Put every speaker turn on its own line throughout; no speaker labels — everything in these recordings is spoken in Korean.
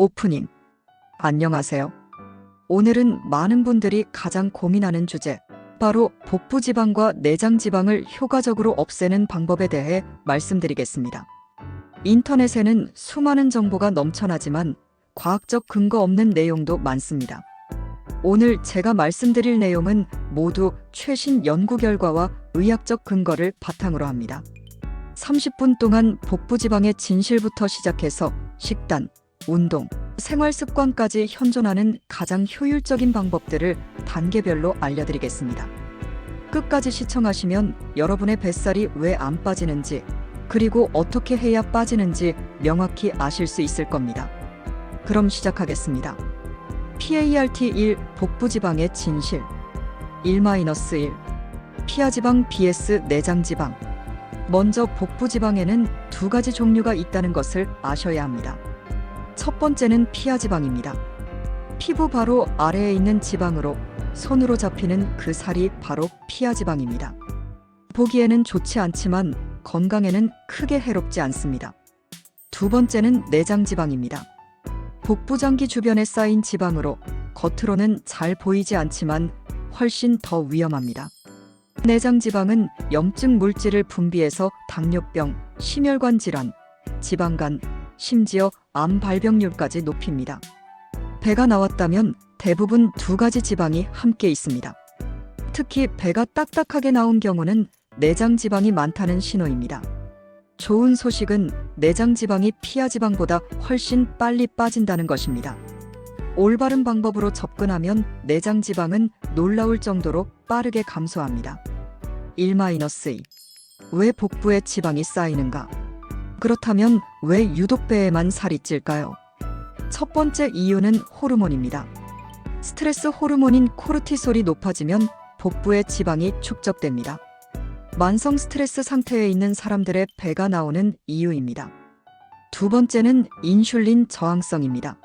오프닝. 안녕하세요. 오늘은 많은 분들이 가장 고민하는 주제, 바로 복부 지방과 내장 지방을 효과적으로 없애는 방법에 대해 말씀드리겠습니다. 인터넷에는 수많은 정보가 넘쳐나지만 과학적 근거 없는 내용도 많습니다. 오늘 제가 말씀드릴 내용은 모두 최신 연구 결과와 의학적 근거를 바탕으로 합니다. 30분 동안 복부 지방의 진실부터 시작해서 식단, 운동, 생활 습관까지 현존하는 가장 효율적인 방법들을 단계별로 알려드리겠습니다. 끝까지 시청하시면 여러분의 뱃살이 왜 안 빠지는지, 그리고 어떻게 해야 빠지는지 명확히 아실 수 있을 겁니다. 그럼 시작하겠습니다. PART1 복부 지방의 진실 1-1 피하 지방 BS 내장 지방 먼저 복부 지방에는 두 가지 종류가 있다는 것을 아셔야 합니다. 첫 번째는 피하 지방입니다. 피부 바로 아래에 있는 지방으로 손으로 잡히는 그 살이 바로 피하 지방입니다. 보기에는 좋지 않지만 건강에는 크게 해롭지 않습니다. 두 번째는 내장 지방입니다. 복부장기 주변에 쌓인 지방으로 겉으로는 잘 보이지 않지만 훨씬 더 위험합니다. 내장 지방은 염증 물질을 분비해서 당뇨병, 심혈관 질환, 지방간, 심지어 암 발병률까지 높입니다. 배가 나왔다면 대부분 두 가지 지방이 함께 있습니다. 특히 배가 딱딱하게 나온 경우는 내장 지방이 많다는 신호입니다. 좋은 소식은 내장 지방이 피하 지방보다 훨씬 빨리 빠진다는 것입니다. 올바른 방법으로 접근하면 내장 지방은 놀라울 정도로 빠르게 감소합니다. 1-2. 왜 복부에 지방이 쌓이는가? 그렇다면 왜 유독 배에만 살이 찔까요? 첫 번째 이유는 호르몬입니다. 스트레스 호르몬인 코르티솔이 높아지면 복부에 지방이 축적됩니다. 만성 스트레스 상태에 있는 사람들의 배가 나오는 이유입니다. 두 번째는 인슐린 저항성입니다.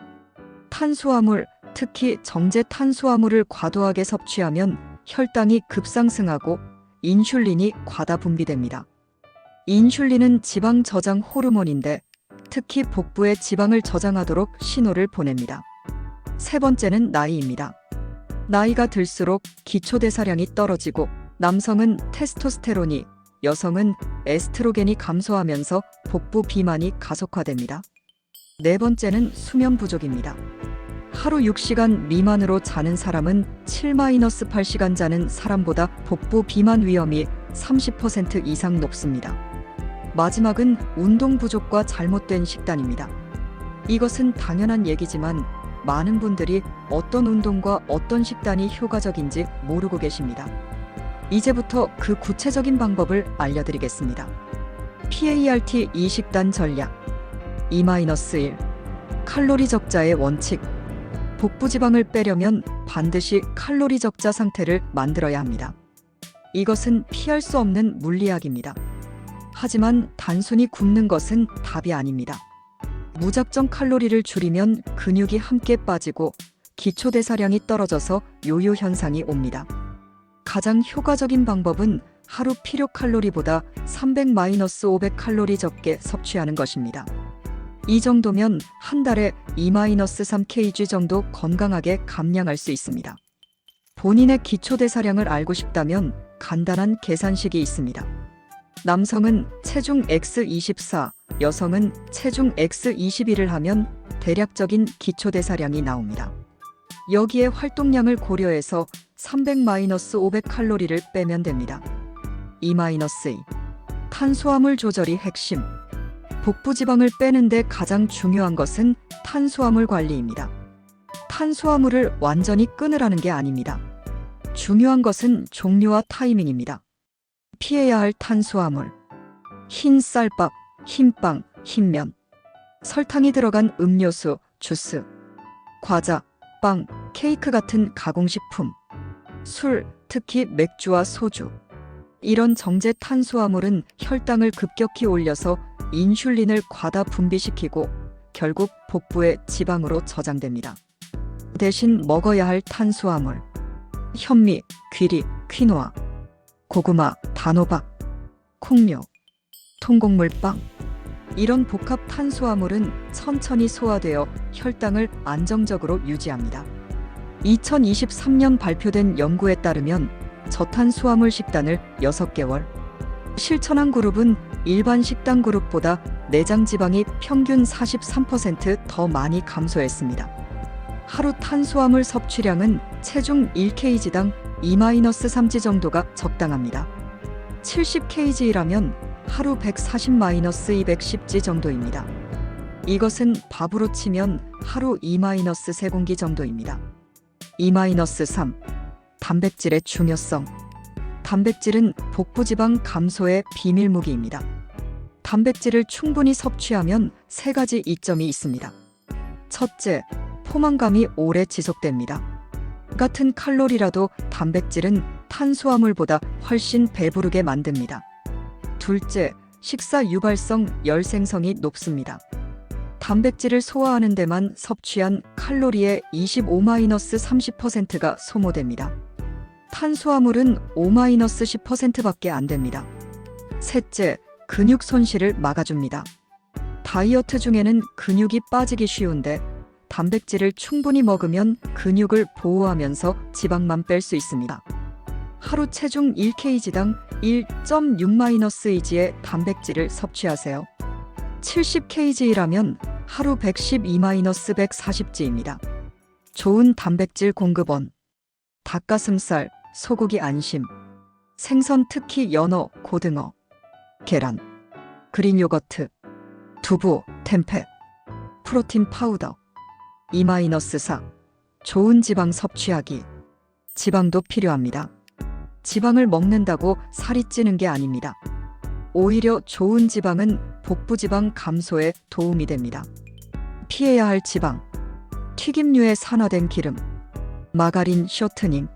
탄수화물, 특히 정제 탄수화물을 과도하게 섭취하면 혈당이 급상승하고 인슐린이 과다 분비됩니다. 인슐린은 지방 저장 호르몬인데 특히 복부에 지방을 저장하도록 신호를 보냅니다. 세 번째는 나이입니다. 나이가 들수록 기초대사량이 떨어지고 남성은 테스토스테론이, 여성은 에스트로겐이 감소하면서 복부 비만이 가속화됩니다. 네 번째는 수면 부족입니다. 하루 6시간 미만으로 자는 사람은 7-8시간 자는 사람보다 복부 비만 위험이 30% 이상 높습니다. 마지막은 운동 부족과 잘못된 식단입니다. 이것은 당연한 얘기지만 많은 분들이 어떤 운동과 어떤 식단이 효과적인지 모르고 계십니다. 이제부터 그 구체적인 방법을 알려드리겠습니다. PART 이식단 전략 2-1 칼로리 적자의 원칙 복부 지방을 빼려면 반드시 칼로리 적자 상태를 만들어야 합니다. 이것은 피할 수 없는 물리학입니다. 하지만 단순히 굶는 것은 답이 아닙니다. 무작정 칼로리를 줄이면 근육이 함께 빠지고 기초대사량이 떨어져서 요요 현상이 옵니다. 가장 효과적인 방법은 하루 필요 칼로리보다 300-500 칼로리 적게 섭취하는 것입니다. 이 정도면 한 달에 2-3 kg 정도 건강하게 감량할 수 있습니다. 본인의 기초대사량을 알고 싶다면 간단한 계산식이 있습니다. 남성은 체중 X24, 여성은 체중 X21을 하면 대략적인 기초대사량이 나옵니다. 여기에 활동량을 고려해서 300-500 칼로리를 빼면 됩니다. 2-2 탄수화물 조절이 핵심. 복부 지방을 빼는데 가장 중요한 것은 탄수화물 관리입니다. 탄수화물을 완전히 끊으라는 게 아닙니다. 중요한 것은 종류와 타이밍입니다. 피해야 할 탄수화물. 흰 쌀밥, 흰빵, 흰면. 설탕이 들어간 음료수, 주스. 과자, 빵, 케이크 같은 가공식품. 술, 특히 맥주와 소주. 이런 정제 탄수화물은 혈당을 급격히 올려서 인슐린을 과다 분비시키고 결국 복부의 지방으로 저장됩니다. 대신 먹어야 할 탄수화물. 현미, 귀리, 퀴노아, 고구마, 단호박, 콩류, 통곡물빵. 이런 복합 탄수화물은 천천히 소화되어 혈당을 안정적으로 유지합니다. 2023년 발표된 연구에 따르면 저탄수화물 식단을 6개월 실천한 그룹은 일반 식단 그룹보다 내장 지방이 평균 43%더 많이 감소했습니다. 하루 탄수화물 섭취량은 체중 1kg당 2-3g 정도가 적당합니다. 70kg라면 하루 140-210g 정도입니다. 이것은 밥으로 치면 하루 2-3공기 정도입니다. 2-3 단백질의 중요성 단백질은 복부지방 감소의 비밀 무기입니다. 단백질을 충분히 섭취하면 세 가지 이점이 있습니다. 첫째, 포만감이 오래 지속됩니다. 같은 칼로리라도 단백질은 탄수화물보다 훨씬 배부르게 만듭니다. 둘째, 식사 유발성 열 생성이 높습니다. 단백질을 소화하는 데만 섭취한 칼로리의 25-30%가 소모됩니다. 탄수화물은 5-10%밖에 안 됩니다. 셋째, 근육 손실을 막아줍니다. 다이어트 중에는 근육이 빠지기 쉬운데 단백질을 충분히 먹으면 근육을 보호하면서 지방만 뺄 수 있습니다. 하루 체중 1kg당 1.6-의지의 단백질을 섭취하세요. 70kg라면 하루 112-140g입니다. 좋은 단백질 공급원. 닭가슴살, 소고기 안심. 생선 특히 연어, 고등어. 계란. 그린 요거트. 두부, 템페. 프로틴 파우더. 2-4. 좋은 지방 섭취하기. 지방도 필요합니다. 지방을 먹는다고 살이 찌는 게 아닙니다. 오히려 좋은 지방은 복부 지방 감소에 도움이 됩니다. 피해야 할 지방. 튀김류에 산화된 기름. 마가린 쇼트닝.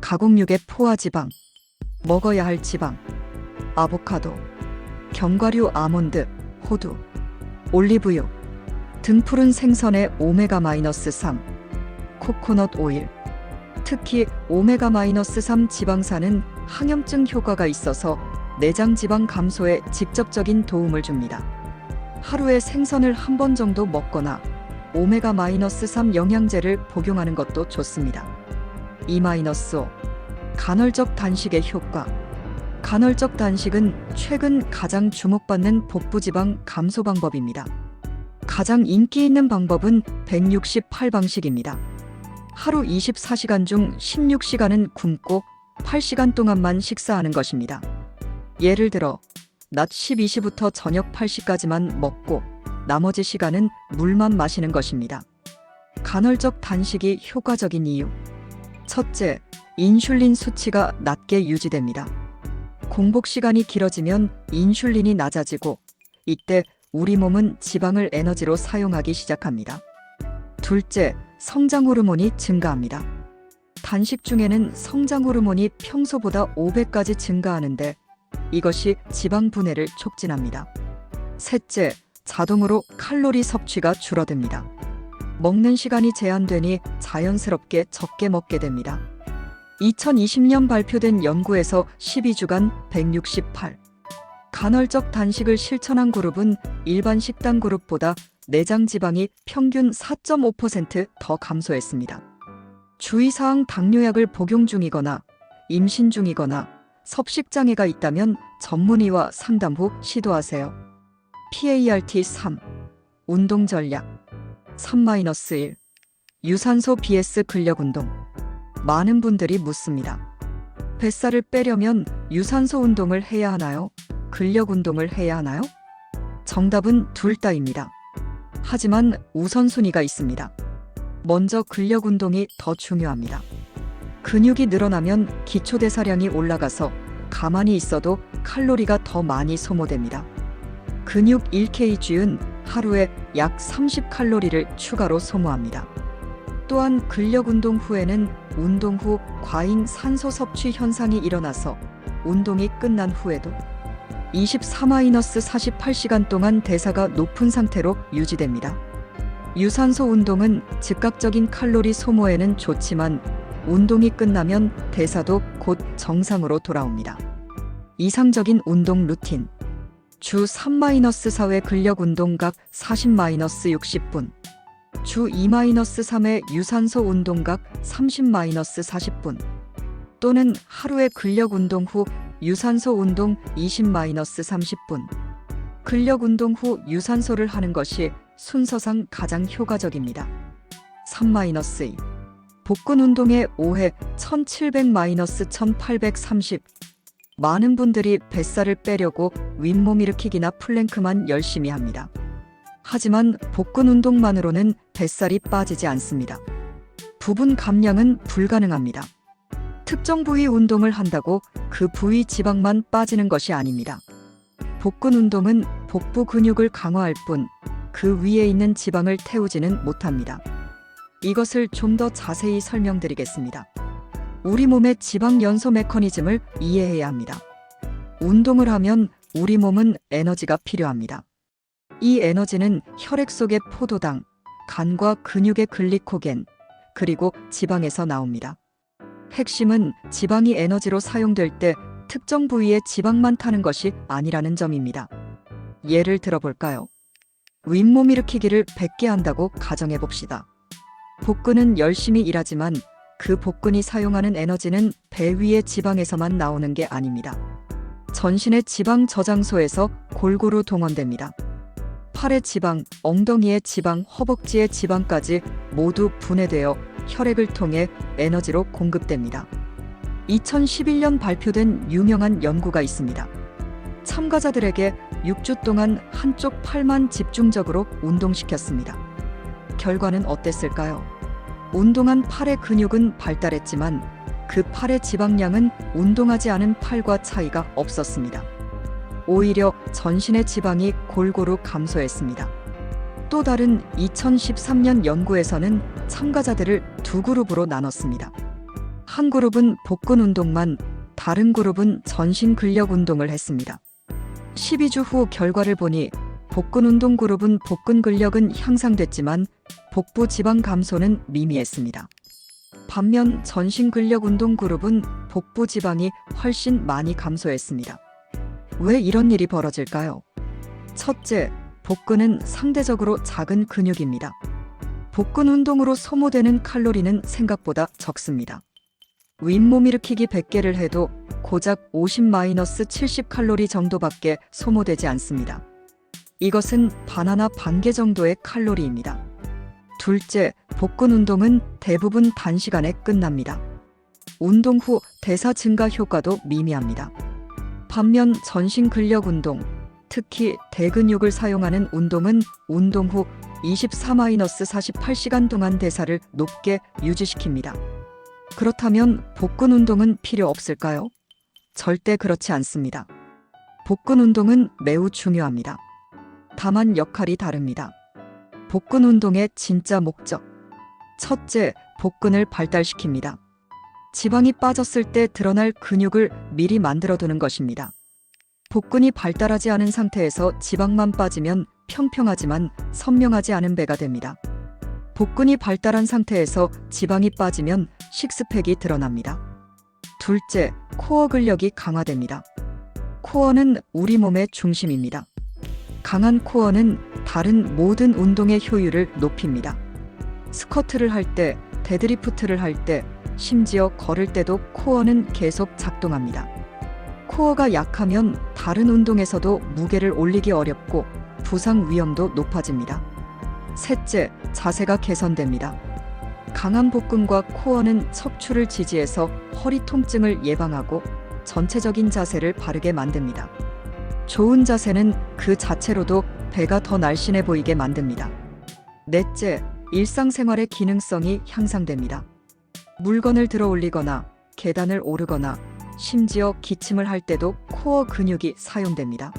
가공육의 포화 지방. 먹어야 할 지방. 아보카도. 견과류 아몬드, 호두. 올리브유. 등푸른 생선의 오메가-3. 코코넛 오일. 특히 오메가-3 지방산은 항염증 효과가 있어서 내장 지방 감소에 직접적인 도움을 줍니다. 하루에 생선을 한 번 정도 먹거나 오메가-3 영양제를 복용하는 것도 좋습니다. 2-5 간헐적 단식의 효과 간헐적 단식은 최근 가장 주목받는 복부지방 감소 방법입니다. 가장 인기 있는 방법은 168 방식입니다. 하루 24시간 중 16시간은 굶고 8시간 동안만 식사하는 것입니다. 예를 들어 낮 12시부터 저녁 8시까지만 먹고 나머지 시간은 물만 마시는 것입니다. 간헐적 단식이 효과적인 이유. 첫째, 인슐린 수치가 낮게 유지됩니다. 공복 시간이 길어지면 인슐린이 낮아지고 이때 우리 몸은 지방을 에너지로 사용하기 시작합니다. 둘째, 성장 호르몬이 증가합니다. 단식 중에는 성장 호르몬이 평소보다 5배까지 증가하는데 이것이 지방 분해를 촉진합니다. 셋째, 자동으로 칼로리 섭취가 줄어듭니다. 먹는 시간이 제한되니 자연스럽게 적게 먹게 됩니다. 2020년 발표된 연구에서 12주간 168. 간헐적 단식을 실천한 그룹은 일반 식단 그룹보다 내장 지방이 평균 4.5%더 감소했습니다. 주의사항 당뇨약을 복용 중이거나 임신 중이거나 섭식장애가 있다면 전문의와 상담 후 시도하세요. PART 3 운동 전략 3-1 유산소 vs 근력 운동 많은 분들이 묻습니다. 뱃살을 빼려면 유산소 운동을 해야 하나요? 근력 운동을 해야 하나요? 정답은 둘 다입니다. 하지만 우선순위가 있습니다. 먼저 근력 운동이 더 중요합니다. 근육이 늘어나면 기초대사량이 올라가서 가만히 있어도 칼로리가 더 많이 소모됩니다. 근육 1kg은 하루에 약 30칼로리를 추가로 소모합니다. 또한 근력 운동 후에는 운동 후 과잉 산소 섭취 현상이 일어나서 운동이 끝난 후에도 24-48시간 동안 대사가 높은 상태로 유지됩니다. 유산소 운동은 즉각적인 칼로리 소모에는 좋지만 운동이 끝나면 대사도 곧 정상으로 돌아옵니다. 이상적인 운동 루틴. 주 3-4회 근력 운동 각 40-60분. 주 2-3회 유산소 운동 각 30-40분. 또는 하루에 근력 운동 후 유산소 운동 20-30분. 근력 운동 후 유산소를 하는 것이 순서상 가장 효과적입니다. 3-2. 복근 운동의 5회 1700-1830. 많은 분들이 뱃살을 빼려고 윗몸 일으키기나 플랭크만 열심히 합니다. 하지만 복근 운동만으로는 뱃살이 빠지지 않습니다. 부분 감량은 불가능합니다. 특정 부위 운동을 한다고 그 부위 지방만 빠지는 것이 아닙니다. 복근 운동은 복부 근육을 강화할 뿐 그 위에 있는 지방을 태우지는 못합니다. 이것을 좀 더 자세히 설명드리겠습니다. 우리 몸의 지방 연소 메커니즘을 이해해야 합니다. 운동을 하면 우리 몸은 에너지가 필요합니다. 이 에너지는 혈액 속의 포도당, 간과 근육의 글리코겐, 그리고 지방에서 나옵니다. 핵심은 지방이 에너지로 사용될 때 특정 부위에 지방만 타는 것이 아니라는 점입니다. 예를 들어볼까요? 윗몸 일으키기를 100개 한다고 가정해 봅시다. 복근은 열심히 일하지만 그 복근이 사용하는 에너지는 배 위의 지방에서만 나오는 게 아닙니다. 전신의 지방 저장소에서 골고루 동원됩니다. 팔의 지방, 엉덩이의 지방, 허벅지의 지방까지 모두 분해되어 혈액을 통해 에너지로 공급됩니다. 2011년 발표된 유명한 연구가 있습니다. 참가자들에게 6주 동안 한쪽 팔만 집중적으로 운동시켰습니다. 결과는 어땠을까요? 운동한 팔의 근육은 발달했지만 그 팔의 지방량은 운동하지 않은 팔과 차이가 없었습니다. 오히려 전신의 지방이 골고루 감소했습니다. 또 다른 2013년 연구에서는 참가자들을 두 그룹으로 나눴습니다. 한 그룹은 복근 운동만, 다른 그룹은 전신 근력 운동을 했습니다. 12주 후 결과를 보니 복근 운동 그룹은 복근 근력은 향상됐지만 복부 지방 감소는 미미했습니다. 반면 전신 근력 운동 그룹은 복부 지방이 훨씬 많이 감소했습니다. 왜 이런 일이 벌어질까요? 첫째, 복근은 상대적으로 작은 근육입니다. 복근 운동으로 소모되는 칼로리는 생각보다 적습니다. 윗몸 일으키기 100개를 해도 고작 50-70 칼로리 정도밖에 소모되지 않습니다. 이것은 바나나 반 개 정도의 칼로리입니다. 둘째, 복근 운동은 대부분 단시간에 끝납니다. 운동 후 대사 증가 효과도 미미합니다. 반면 전신 근력 운동, 특히 대근육을 사용하는 운동은 운동 후 24-48시간 동안 대사를 높게 유지시킵니다. 그렇다면 복근 운동은 필요 없을까요? 절대 그렇지 않습니다. 복근 운동은 매우 중요합니다. 다만 역할이 다릅니다. 복근 운동의 진짜 목적. 첫째, 복근을 발달시킵니다. 지방이 빠졌을 때 드러날 근육을 미리 만들어두는 것입니다. 복근이 발달하지 않은 상태에서 지방만 빠지면 평평하지만 선명하지 않은 배가 됩니다. 복근이 발달한 상태에서 지방이 빠지면 식스팩이 드러납니다. 둘째, 코어 근력이 강화됩니다. 코어는 우리 몸의 중심입니다. 강한 코어는 다른 모든 운동의 효율을 높입니다. 스쿼트를 할 때, 데드리프트를 할 때, 심지어 걸을 때도 코어는 계속 작동합니다. 코어가 약하면 다른 운동에서도 무게를 올리기 어렵고 부상 위험도 높아집니다. 셋째, 자세가 개선됩니다. 강한 복근과 코어는 척추를 지지해서 허리 통증을 예방하고 전체적인 자세를 바르게 만듭니다. 좋은 자세는 그 자체로도 배가 더 날씬해 보이게 만듭니다. 넷째, 일상생활의 기능성이 향상됩니다. 물건을 들어 올리거나 계단을 오르거나 심지어 기침을 할 때도 코어 근육이 사용됩니다.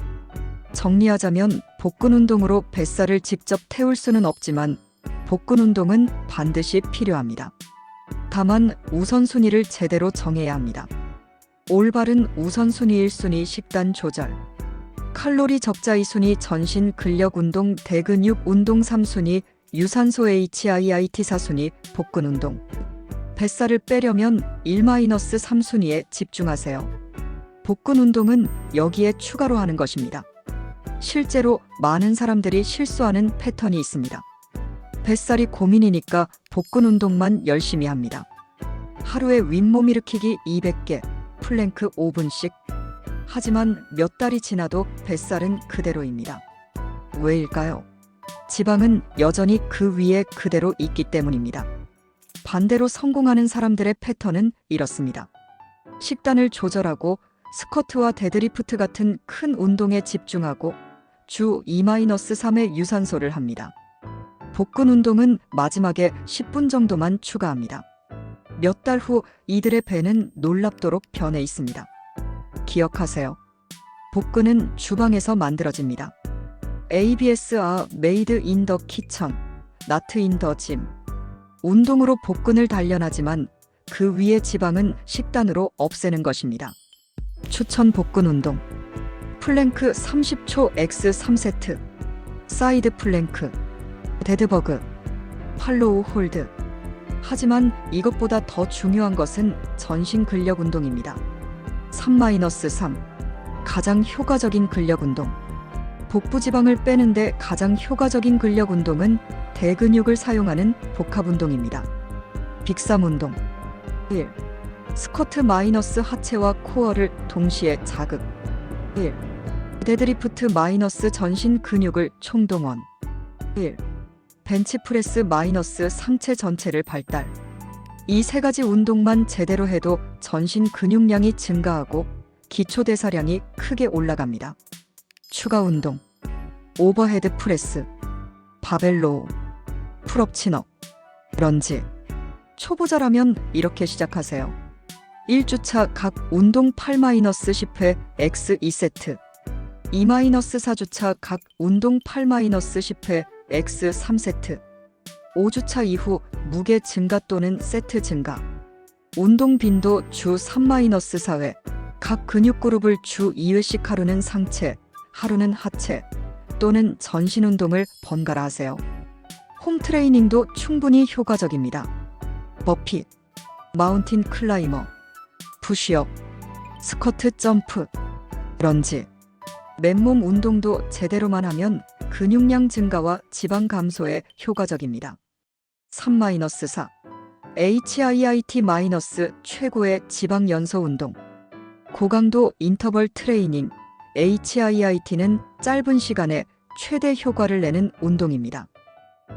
정리하자면 복근 운동으로 뱃살을 직접 태울 수는 없지만 복근 운동은 반드시 필요합니다. 다만 우선순위를 제대로 정해야 합니다. 올바른 우선순위 1순위 식단 조절 칼로리 적자 2순위 전신 근력 운동 대근육 운동 3순위 유산소 HIIT 4순위 복근 운동 뱃살을 빼려면 1-3순위에 집중하세요. 복근 운동은 여기에 추가로 하는 것입니다. 실제로 많은 사람들이 실수하는 패턴이 있습니다. 뱃살이 고민이니까 복근 운동만 열심히 합니다. 하루에 윗몸 일으키기 200개, 플랭크 5분씩. 하지만 몇 달이 지나도 뱃살은 그대로입니다. 왜일까요? 지방은 여전히 그 위에 그대로 있기 때문입니다. 반대로 성공하는 사람들의 패턴은 이렇습니다. 식단을 조절하고 스쿼트와 데드리프트 같은 큰 운동에 집중하고 주 2-3의 유산소를 합니다. 복근 운동은 마지막에 10분 정도만 추가합니다. 몇 달 후 이들의 배는 놀랍도록 변해 있습니다. 기억하세요. 복근은 주방에서 만들어집니다. ABS 아 메이드 인 더 키천, 나트 인 더 짐. 운동으로 복근을 단련하지만 그 위의 지방은 식단으로 없애는 것입니다. 추천 복근 운동. 플랭크 30초 X 3세트. 사이드 플랭크. 데드버그. 팔로우 홀드. 하지만 이것보다 더 중요한 것은 전신 근력 운동입니다. 3-3. 가장 효과적인 근력 운동. 복부 지방을 빼는데 가장 효과적인 근력 운동은 대근육을 사용하는 복합 운동입니다. 빅삼 운동. 1. 스쿼트 마이너스 하체와 코어를 동시에 자극. 1. 데드리프트 마이너스 전신 근육을 총동원. 1. 벤치프레스 마이너스 상체 전체를 발달. 이 세 가지 운동만 제대로 해도 전신 근육량이 증가하고 기초 대사량이 크게 올라갑니다. 추가 운동. 오버헤드 프레스. 바벨로우. 풀업 친업. 런지. 초보자라면 이렇게 시작하세요. 1주차 각 운동 8-10회 X 2세트. 2-4주차 각 운동 8-10회 X 3세트. 5주차 이후 무게 증가 또는 세트 증가. 운동 빈도 주 3-4회. 각 근육 그룹을 주 2회씩 하루는 상체, 하루는 하체 또는 전신 운동을 번갈아 하세요. 홈 트레이닝도 충분히 효과적입니다. 버핏, 마운틴 클라이머, 푸시업, 스쿼트 점프, 런지. 맨몸 운동도 제대로만 하면 근육량 증가와 지방 감소에 효과적입니다. 3-4 HIIT- 최고의 지방 연소 운동 고강도 인터벌 트레이닝 HIIT는 짧은 시간에 최대 효과를 내는 운동입니다.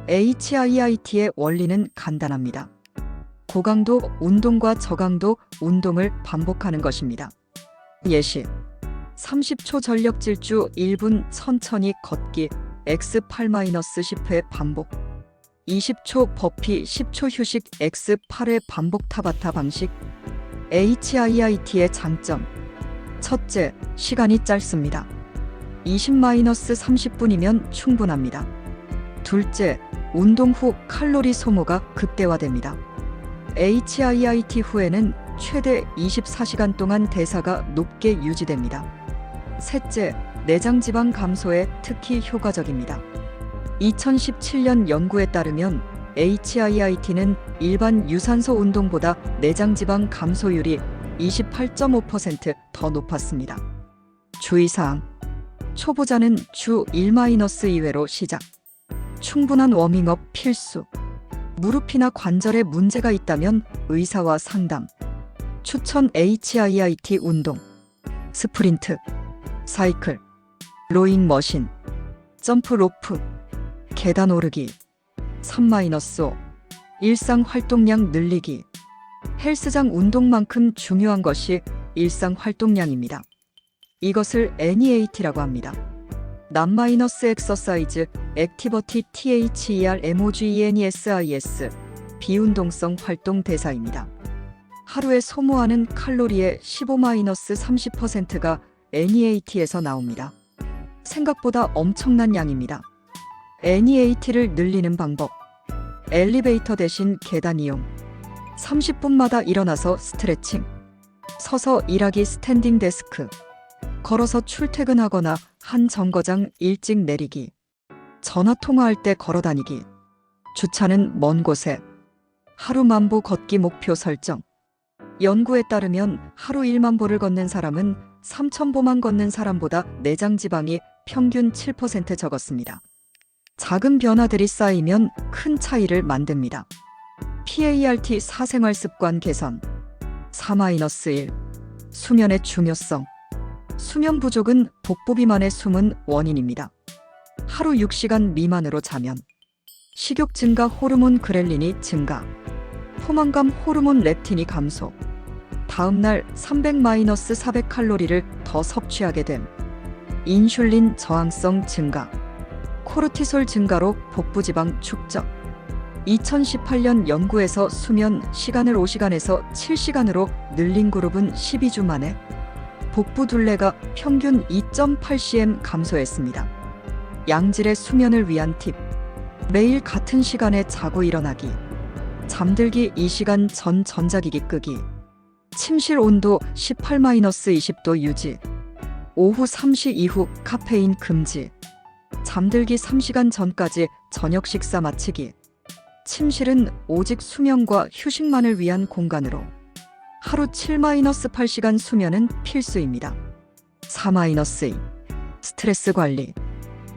HIIT의 원리는 간단합니다. 고강도 운동과 저강도 운동을 반복하는 것입니다. 예시 30초 전력 질주 1분 천천히 걷기 X 8-10회 반복 20초 버피 10초 휴식 X 8회 반복 타바타 방식 HIIT의 장점 첫째, 시간이 짧습니다. 20-30분이면 충분합니다. 둘째, 운동 후 칼로리 소모가 극대화됩니다. HIIT 후에는 최대 24시간 동안 대사가 높게 유지됩니다. 셋째, 내장 지방 감소에 특히 효과적입니다. 2017년 연구에 따르면 HIIT는 일반 유산소 운동보다 내장 지방 감소율이 28.5%더 높았습니다. 주의사항. 초보자는 주 1-2회로 시작. 충분한 워밍업 필수. 무릎이나 관절에 문제가 있다면 의사와 상담. 추천 HIIT 운동. 스프린트. 사이클. 로잉 머신. 점프 로프. 계단 오르기. 3-5. 일상 활동량 늘리기. 헬스장 운동만큼 중요한 것이 일상 활동량입니다. 이것을 NEAT라고 합니다. 남마이너스 엑서사이즈 액티버티 THER MOGENESIS 비운동성 활동 대사입니다. 하루에 소모하는 칼로리의 15-30%가 NEAT에서 나옵니다. 생각보다 엄청난 양입니다. NEAT를 늘리는 방법. 엘리베이터 대신 계단 이용. 30분마다 일어나서 스트레칭. 서서 일하기 스탠딩 데스크. 걸어서 출퇴근하거나 한 정거장 일찍 내리기. 전화 통화할 때 걸어 다니기. 주차는 먼 곳에. 하루 만보 걷기 목표 설정. 연구에 따르면 하루 1만 보를 걷는 사람은 3,000보만 걷는 사람보다 내장 지방이 평균 7% 적었습니다. 작은 변화들이 쌓이면 큰 차이를 만듭니다. PART 사생활 습관 개선 4-1 수면의 중요성 수면 부족은 복부 비만의 숨은 원인입니다. 하루 6시간 미만으로 자면 식욕 증가 호르몬 그렐린이 증가 포만감 호르몬 렙틴이 감소 다음 날 300-400 칼로리를 더 섭취하게 됨 인슐린 저항성 증가 코르티솔 증가로 복부 지방 축적 2018년 연구에서 수면 시간을 5시간에서 7시간으로 늘린 그룹은 12주 만에 복부 둘레가 평균 2.8cm 감소했습니다. 양질의 수면을 위한 팁. 매일 같은 시간에 자고 일어나기. 잠들기 2시간 전 전자기기 끄기. 침실 온도 18-20도 유지. 오후 3시 이후 카페인 금지. 잠들기 3시간 전까지 저녁 식사 마치기. 침실은 오직 수면과 휴식만을 위한 공간으로. 하루 7-8시간 수면은 필수입니다. 4-2 스트레스 관리.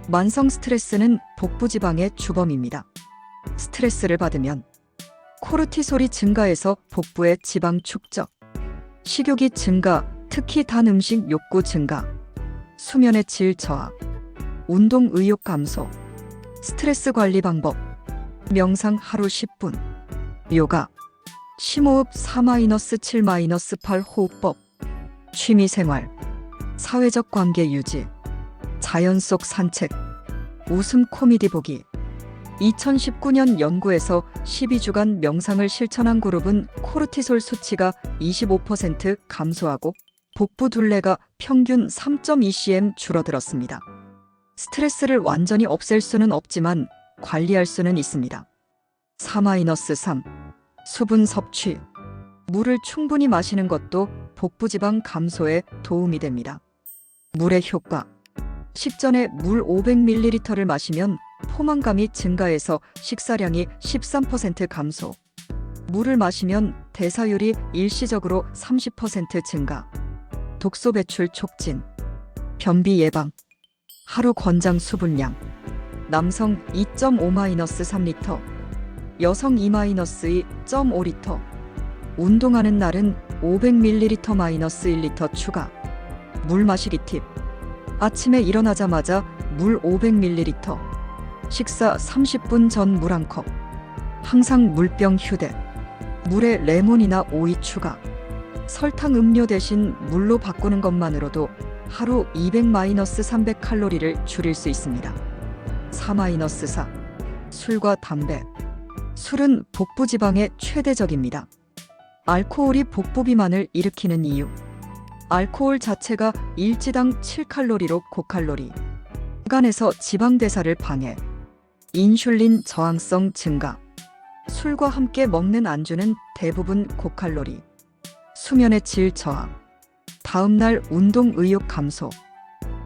만성 스트레스는 복부 지방의 주범입니다. 스트레스를 받으면 코르티솔이 증가해서 복부의 지방 축적, 식욕이 증가, 특히 단 음식 욕구 증가, 수면의 질 저하, 운동 의욕 감소, 스트레스 관리 방법, 명상 하루 10분, 요가, 심호흡 4-7-8 호흡법, 취미 생활, 사회적 관계 유지, 자연 속 산책, 웃음 코미디 보기. 2019년 연구에서 12주간 명상을 실천한 그룹은 코르티솔 수치가 25% 감소하고 복부 둘레가 평균 3.2cm 줄어들었습니다. 스트레스를 완전히 없앨 수는 없지만 관리할 수는 있습니다. 4-3 수분 섭취 물을 충분히 마시는 것도 복부 지방 감소에 도움이 됩니다. 물의 효과 식전에 물 500ml를 마시면 포만감이 증가해서 식사량이 13% 감소. 물을 마시면 대사율이 일시적으로 30% 증가. 독소 배출 촉진. 변비 예방. 하루 권장 수분량. 남성 2.5-3 여성 2-2.5리터. 운동하는 날은 500ml-1리터 추가. 물 마시기 팁. 아침에 일어나자마자 물 500ml. 식사 30분 전 물 한 컵. 항상 물병 휴대. 물에 레몬이나 오이 추가. 설탕 음료 대신 물로 바꾸는 것만으로도 하루 200-300 칼로리를 줄일 수 있습니다. 4-4 술과 담배. 술은 복부 지방의 최대적입니다. 알코올이 복부 비만을 일으키는 이유. 알코올 자체가 일지당 7칼로리로 고칼로리. 간에서 지방 대사를 방해. 인슐린 저항성 증가. 술과 함께 먹는 안주는 대부분 고칼로리. 수면의 질 저하. 다음 날 운동 의욕 감소.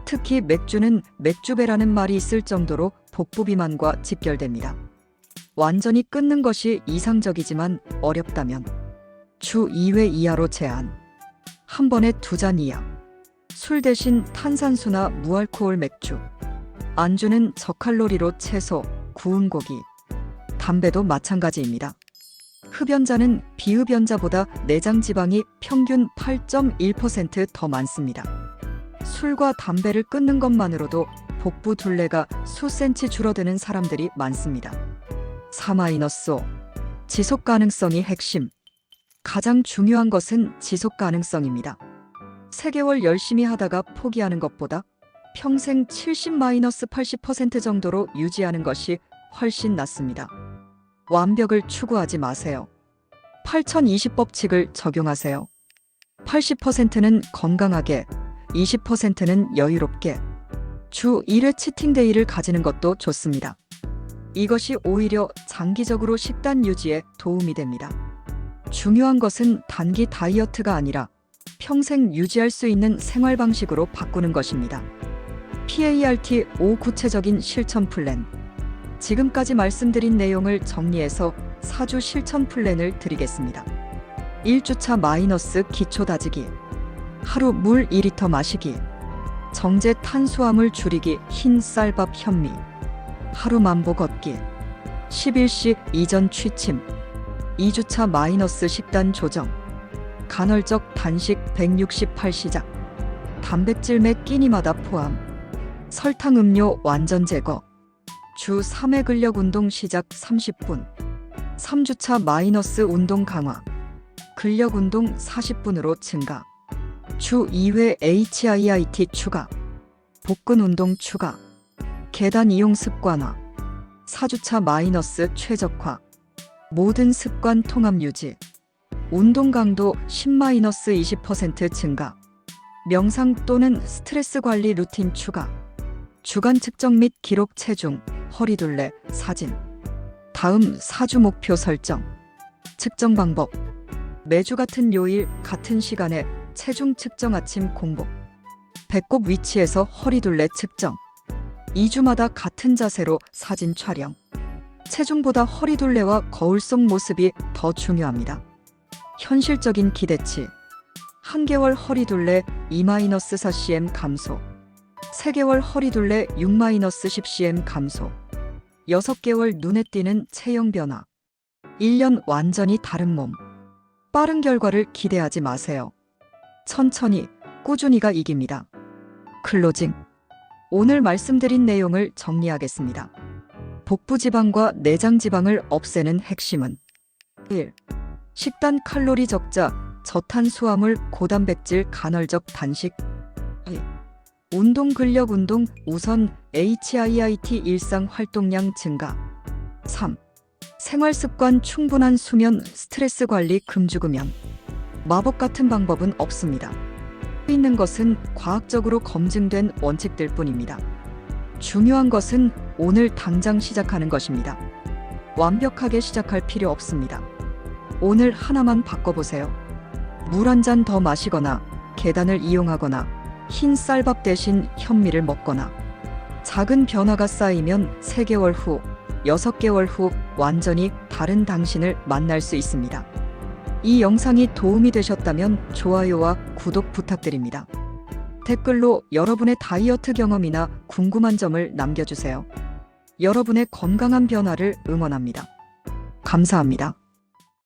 특히 맥주는 맥주배라는 말이 있을 정도로 복부 비만과 직결됩니다. 완전히 끊는 것이 이상적이지만 어렵다면 주 2회 이하로 제한. 한 번에 두 잔 이하. 술 대신 탄산수나 무알코올 맥주. 안주는 저칼로리로 채소, 구운 고기. 담배도 마찬가지입니다. 흡연자는 비흡연자보다 내장 지방이 평균 8.1%더 많습니다. 술과 담배를 끊는 것만으로도 복부 둘레가 수센치 줄어드는 사람들이 많습니다. 3-5 지속 가능성이 핵심. 가장 중요한 것은 지속 가능성입니다. 3개월 열심히 하다가 포기하는 것보다 평생 70-80% 정도로 유지하는 것이 훨씬 낫습니다. 완벽을 추구하지 마세요. 8020 법칙을 적용하세요. 80%는 건강하게, 20%는 여유롭게, 주 1회 치팅데이를 가지는 것도 좋습니다. 이것이 오히려 장기적으로 식단 유지에 도움이 됩니다. 중요한 것은 단기 다이어트가 아니라 평생 유지할 수 있는 생활 방식으로 바꾸는 것입니다. PART 5 구체적인 실천 플랜. 지금까지 말씀드린 내용을 정리해서 4주 실천 플랜을 드리겠습니다. 1주차 마이너스 기초 다지기. 하루 물 2리터 마시기. 정제 탄수화물 줄이기 흰 쌀밥 현미. 하루 만보 걷기. 11시 이전 취침. 2주차 마이너스 식단 조정. 간헐적 단식 168 시작. 단백질 매 끼니마다 포함. 설탕 음료 완전 제거. 주 3회 근력 운동 시작 30분. 3주차 마이너스 운동 강화. 근력 운동 40분으로 증가. 주 2회 HIIT 추가. 복근 운동 추가. 계단 이용 습관화. 4주차 마이너스 최적화. 모든 습관 통합 유지. 운동 강도 10-20% 증가. 명상 또는 스트레스 관리 루틴 추가. 주간 측정 및 기록 체중, 허리둘레, 사진. 다음 4주 목표 설정. 측정 방법. 매주 같은 요일 같은 시간에 체중 측정 아침 공복. 배꼽 위치에서 허리둘레 측정. 2주마다 같은 자세로 사진 촬영. 체중보다 허리 둘레와 거울 속 모습이 더 중요합니다. 현실적인 기대치. 한 개월 허리 둘레 2-4cm 감소. 3개월 허리 둘레 6-10cm 감소. 6개월 눈에 띄는 체형 변화. 1년 완전히 다른 몸. 빠른 결과를 기대하지 마세요. 천천히, 꾸준히가 이깁니다. 클로징. 오늘 말씀드린 내용을 정리하겠습니다. 복부 지방과 내장 지방을 없애는 핵심은 1. 식단 칼로리 적자, 저탄수화물, 고단백질, 간헐적 단식 2. 운동 근력 운동 우선 HIIT 일상 활동량 증가 3. 생활 습관 충분한 수면 스트레스 관리 금주금연 마법 같은 방법은 없습니다. 있는 것은 과학적으로 검증된 원칙들 뿐입니다. 중요한 것은 오늘 당장 시작하는 것입니다. 완벽하게 시작할 필요 없습니다. 오늘 하나만 바꿔보세요. 물 한 잔 더 마시거나 계단을 이용하거나 흰 쌀밥 대신 현미를 먹거나 작은 변화가 쌓이면 3개월 후, 6개월 후 완전히 다른 당신을 만날 수 있습니다. 이 영상이 도움이 되셨다면 좋아요와 구독 부탁드립니다. 댓글로 여러분의 다이어트 경험이나 궁금한 점을 남겨주세요. 여러분의 건강한 변화를 응원합니다. 감사합니다.